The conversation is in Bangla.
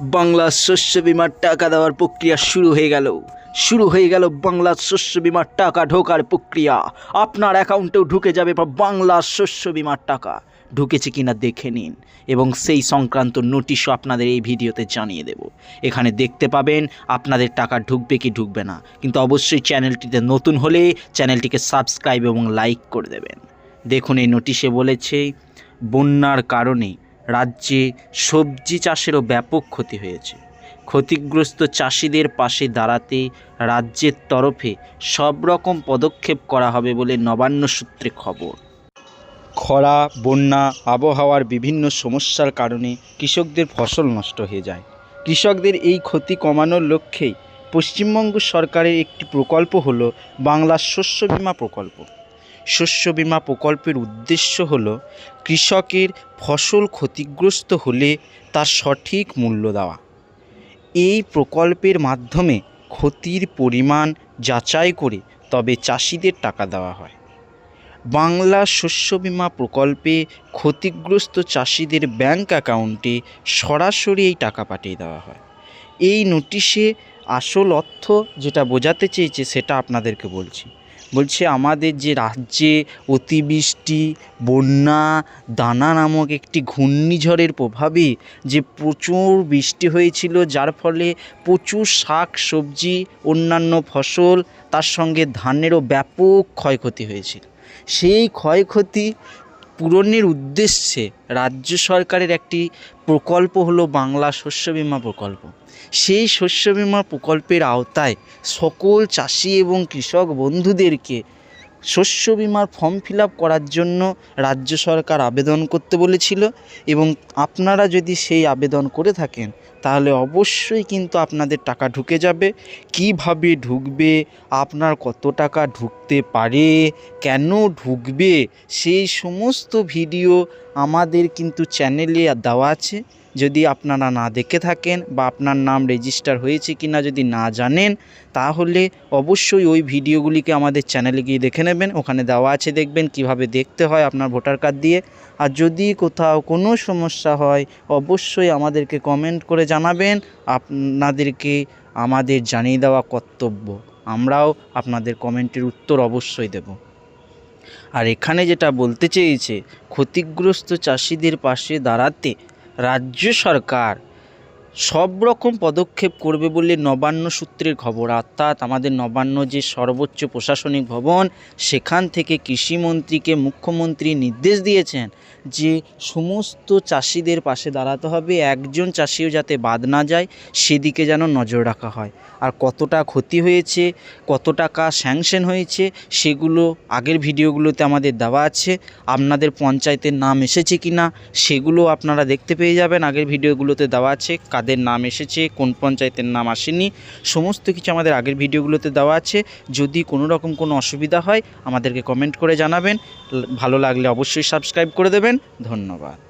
বাংলা শস্য বিমার টাকা দেওয়ার প্রক্রিয়া শুরু হয়ে গেল। শুরু হয়ে গেল বাংলা শস্য বিমার টাকা ঢোকার প্রক্রিয়া। আপনার অ্যাকাউন্টেও ঢুকে যাবে বাংলা শস্য বিমার টাকা। ঢুকেছে কিনা দেখে নিন এবং সেই সংক্রান্ত নোটিশও আপনাদের এই ভিডিওতে জানিয়ে দেব। এখানে দেখতে পাবেন আপনাদের টাকা ঢুকবে কি ঢুকবে না। কিন্তু অবশ্যই চ্যানেলটিতে নতুন হলে চ্যানেলটিকে সাবস্ক্রাইব এবং লাইক করে দেবেন। দেখুন এই নোটিশে বলেছে, বন্যার কারণে রাজ্যে সবজি চাষেরও ব্যাপক ক্ষতি হয়েছে। ক্ষতিগ্রস্ত চাষিদের পাশে দাঁড়াতে রাজ্যের তরফে সব রকম পদক্ষেপ করা হবে বলে নবান্ন সূত্রে খবর। খরা, বন্যা, আবহাওয়ার বিভিন্ন সমস্যার কারণে কৃষকদের ফসল নষ্ট হয়ে যায়। কৃষকদের এই ক্ষতি কমানোর লক্ষ্যেই পশ্চিমবঙ্গ সরকারের একটি প্রকল্প হলো বাংলা শস্য বিমা প্রকল্প। শস্য বিমা প্রকল্পের উদ্দেশ্য হল কৃষকের ফসল ক্ষতিগ্রস্ত হলে তার সঠিক মূল্য দেওয়া। এই প্রকল্পের মাধ্যমে ক্ষতির পরিমাণ যাচাই করে তবে চাষিদের টাকা দেওয়া হয়। বাংলা শস্য বিমা প্রকল্পে ক্ষতিগ্রস্ত চাষিদের ব্যাংক অ্যাকাউন্টে সরাসরি এই টাকা পাঠিয়ে দেওয়া হয়। এই নোটিশে আসল অর্থ যেটা বোঝাতে চেয়েছে সেটা আপনাদেরকে বলছি। বলছে আমাদের যে রাজ্যে অতিবৃষ্টি, বন্যা, দানা নামক একটি ঘূর্ণিঝড়ের প্রভাবে যে প্রচুর বৃষ্টি হয়েছিল, যার ফলে প্রচুর শাক, সবজি, অন্যান্য ফসল, তার সঙ্গে ধানেরও ব্যাপক ক্ষয়ক্ষতি হয়েছিল। সেই ক্ষয়ক্ষতি পূরণের উদ্দেশ্যে রাজ্য সরকারের একটি প্রকল্প হলো বাংলা শস্য বিমা প্রকল্প। সেই শস্য বিমা প্রকল্পের আওতায় সকল চাষি এবং কৃষক বন্ধুদেরকে শস্য বীমার ফর্ম ফিল আপ করার জন্য রাজ্য সরকার আবেদন করতে বলেছিল এবং আপনারা যদি সেই আবেদন করে থাকেন, তাহলে অবশ্যই কিন্তু আপনাদের টাকা ঢুকে যাবে। কীভাবে ঢুকবে? আপনার কত টাকা ঢুকতে পারে? কেন ঢুকবে? সেই সমস্ত ভিডিও আমাদের কিন্তু চ্যানেলে দেওয়া আছে। যদি আপনারা না দেখে থাকেন বা আপনার নাম রেজিস্টার হয়েছে কি না যদি না জানেন, তাহলে অবশ্যই ওই ভিডিওগুলিকে আমাদের চ্যানেলে গিয়ে দেখে নেবেন। ওখানে দেওয়া আছে দেখবেন কীভাবে দেখতে হয় আপনার ভোটার কার্ড দিয়ে। আর যদি কোথাও কোনো সমস্যা হয়, অবশ্যই আমাদেরকে কমেন্ট করে জানাবেন। আপনাদেরকে আমাদের জানিয়ে দেওয়া কর্তব্য। আমরাও আপনাদের কমেন্টের উত্তর অবশ্যই দেব। আর এখানে যেটা বলতে চেয়েছে, ক্ষতিগ্রস্ত চাষিদের পাশে দাঁড়াতে রাজ্য সরকার সব রকম পদক্ষেপ করবে বলে নবান্ন সূত্রের খবর। অর্থাৎ আমাদের নবান্ন যে সর্বোচ্চ প্রশাসনিক ভবন, সেখান থেকে কৃষিমন্ত্রীকে মুখ্যমন্ত্রী নির্দেশ দিয়েছেন যে সমস্ত চাষিদের পাশে দাঁড়াতে হবে, একজন চাষিও যাতে বাদ না যায়, সেদিকে যেন নজর রাখা হয়। আর কতটা ক্ষতি হয়েছে কত টাকা স্যাংশন হয়েছে, সেগুলো আগের ভিডিওগুলোতে আমাদের দেওয়া আছে। আপনাদের পঞ্চায়েতের নাম এসেছে কি না সেগুলো আপনারা দেখতে পেয়ে যাবেন। আগের ভিডিওগুলোতে দেওয়া আছে। কাদের নাম এসেছে, কোন পঞ্চায়েতের নাম আসেনি, সমস্ত কিছু আমাদের আগের ভিডিওগুলোতে দেওয়া আছে। যদি কোনো রকম কোনো অসুবিধা হয়, আমাদেরকে কমেন্ট করে জানাবেন। ভালো লাগলে অবশ্যই সাবস্ক্রাইব করে দেবেন। ধন্যবাদ।